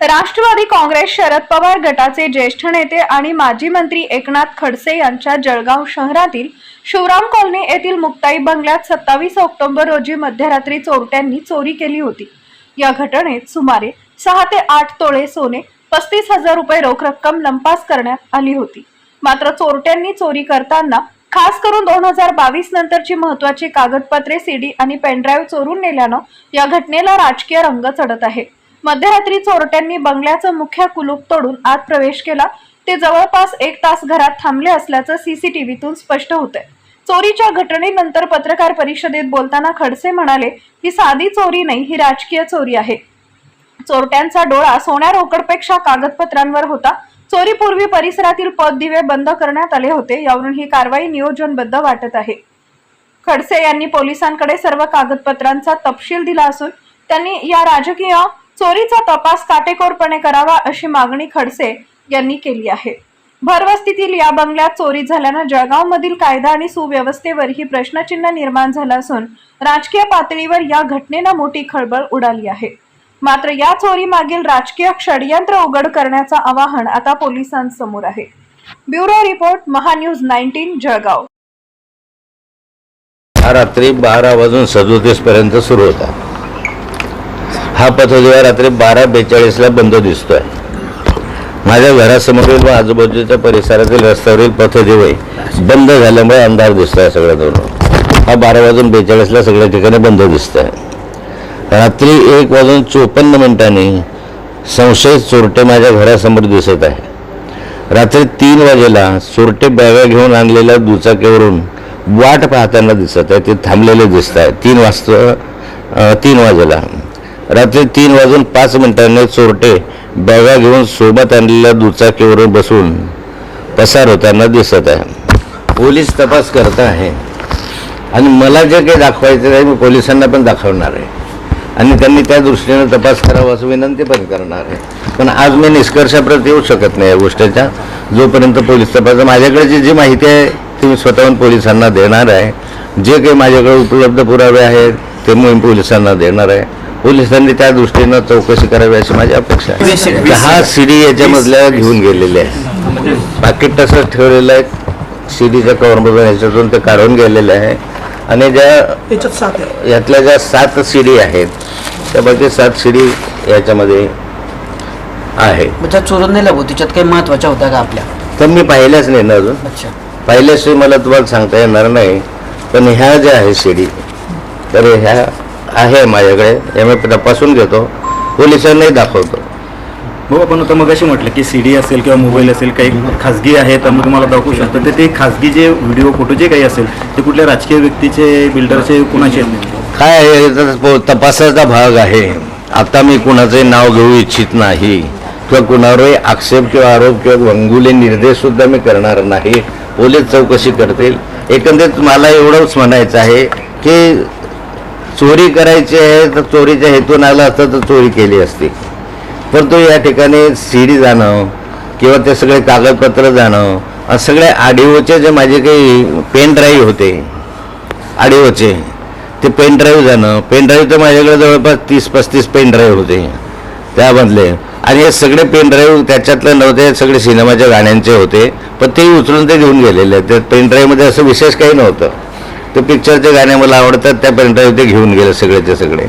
राष्ट्रवादी काँग्रेस शरद पवार गटाचे ज्येष्ठ नेते आणि माजी मंत्री एकनाथ खडसे यांच्या जळगाव शहरातील शिवराम कॉलनी येथील मुक्ताई बंगल्यात सत्तावीस ऑक्टोबर रोजी मध्यरात्री चोरट्यांनी चोरी केली होती. या घटनेत सुमारे सहा ते आठ तोळे सोने पस्तीस हजार रुपये रोख रक्कम लंपास करण्यात आली होती. मात्र चोरट्यांनी चोरी करताना खास करून दोन हजार बावीस नंतरची महत्वाची कागदपत्रे सीडी आणि पेनड्राईव्ह चोरून नेल्यानं या घटनेला राजकीय रंग चढत आहे. मध्यरात्री चोरट्यांनी बंगल्याचं मुख्य कुलूप तोडून आत प्रवेश केला. ते जवळपास एक तास घरात थांबले असल्याचं सीसीटीव्हीतून स्पष्ट होतंय. चोरीच्या घटनेनंतर पत्रकार परिषदेत बोलताना खडसे म्हणाले ही साधी चोरी नाही ही राजकीय चोरी आहे. चोरट्यांचा डोळा सोन्या रोकडपेक्षा कागदपत्रांवर होता. चोरीपूर्वी परिसरातील पद दिवे बंद करण्यात आले होते. यावरून ही कारवाई नियोजनबद्ध वाटत आहे. खडसे यांनी पोलिसांकडे सर्व कागदपत्रांचा तपशील दिला असून त्यांनी या राजकीय चोरीचा तपास काटेकोरपणे करावा अशी मागणी खडसे यांनी केली आहे. भरवस्तीतील या बंगल्यात चोरी झाल्यानं जळगावमधील कायदा आणि सुव्यवस्थेवरही प्रश्नचिन्ह निर्माण झालं असून राजकीय पातळीवर या घटनेनं मोठी खळबळ उडाली आहे. मात्र या चोरी मागील राजकीय षडयंत्र उघड करण्याचं आवाहन आता पोलिसांसमोर आहे. Bureau report MahaNews nineteen Jalgaon. हा रात्री बारा वाजून सदोतीस पर्यंत सुरू होता. हा पथदिवा रात्री बारा बेचाळीसला बंद दिसतोय. माझ्या घरासमोरील व आजूबाजूच्या परिसरातील रस्त्यावरील पथदिवे बंद झाल्यामुळे अंधार दिसतोय सगळ्या दोन हा बारा वाजून बेचाळीसला सगळ्या ठिकाणी बंद दिसतोय. रात्री एक वाजून चोपन्न मिनिटांनी संशयित चोरटे माझ्या घरासमोर दिसत आहे. रात्री तीन वाजेला चोरटे बॅगा घेऊन आणलेल्या दुचाकीवरून वाट पाहताना दिसत आहे. ते थांबलेले दिसत आहे. तीन वाजता तीन वाजेला. रात्री तीन वाजून पाच मिनिटांनी चोरटे बॅगा घेऊन सोबत आणलेल्या दुचाकीवरून बसून पसार होताना दिसत आहे. पोलीस तपास करत आहे. आणि मला जे काही दाखवायचं आहे मी पोलिसांना पण दाखवणार आहे. आणि त्यांनी त्या दृष्टीने तपास करावा असं विनंती पण करणार आहे. पण आज मी निष्कर्षाप्रत येऊ शकत नाही या गोष्टीच्या जोपर्यंत पोलीस तपास माझ्याकडे जी माहिती आहे ती मी स्वतःहून पोलिसांना देणार आहे. जे काही माझ्याकडे उपलब्ध पुरावे आहेत ते मी पोलिसांना देणार आहे. पोलिसांनी त्या दृष्टीनं चौकशी करावी अशी माझी अपेक्षा आहे. दहा सीडी याच्यामधल्या घेऊन गेलेले आहे पाकिट तसंच ठेवलेलं आहे सीडीच्या कवरमधून याच्यातून ते काढून गेलेले आहे. आणि ज्या यातल्या ज्या सात शिडी आहेत त्यापैकी सात शिडी याच्यामध्ये आहे. मग त्या चोरून नेल्या भाऊ त्याच्यात काही महत्त्वाच्या होत्या का आपल्या? तर मी पाहिल्याच नाही ना अजून. अच्छा. पाहिल्याशिवाय मला तुम्हाला सांगता येणार नाही पण ह्या ज्या आहे शिडी तर ह्या आहे माझ्याकडे या मी तपासून घेतो पोलिसांनाही दाखवतो. हो आपण आता मग अशी म्हटलं की सी डी असेल किंवा मोबाईल असेल काही खाजगी आहे तर मग तुम्हाला दाखवू शकतो. तर ते खाजगी जे व्हिडिओ फोटो जे काही असेल ते कुठल्या राजकीय व्यक्तीचे बिल्डरचे कुणाचे आहेत? काय आहे? तपासाचा भाग आहे. आता मी कुणाचे नाव घेऊ इच्छित नाही. किंवा कुणावरही आक्षेप किंवा आरोप किंवा वंगुले निर्देश सुद्धा मी करणार नाही. पोलीस चौकशी करतील. एकंदरीत मला एवढंच म्हणायचं आहे की चोरी करायची आहे तर चोरीच्या हेतून आलं असतं तर चोरी केली असती. परंतु या ठिकाणी सीडी जाणं किंवा ते सगळे कागदपत्र जाणं सगळे आडिओचे जे माझे काही पेन ड्राईव्ह होते आडिओचे ते पेन ड्राईव्ह जाणं पेन ड्राईव्ह तर माझ्याकडे जवळपास तीस पस्तीस पेन ड्राईव्ह होते. त्यामधले आणि हे सगळे पेन ड्राईव्ह त्याच्यातले नव्हते सगळे सिनेमाच्या गाण्यांचे होते. पण तेही उचलून ते घेऊन गेलेले. त्या पेन ड्राईव्हमध्ये असं विशेष काही नव्हतं. ते पिक्चरचे गाणे मला आवडतात त्या पेन ड्राईव्ह ते घेऊन गेले सगळेचे सगळे.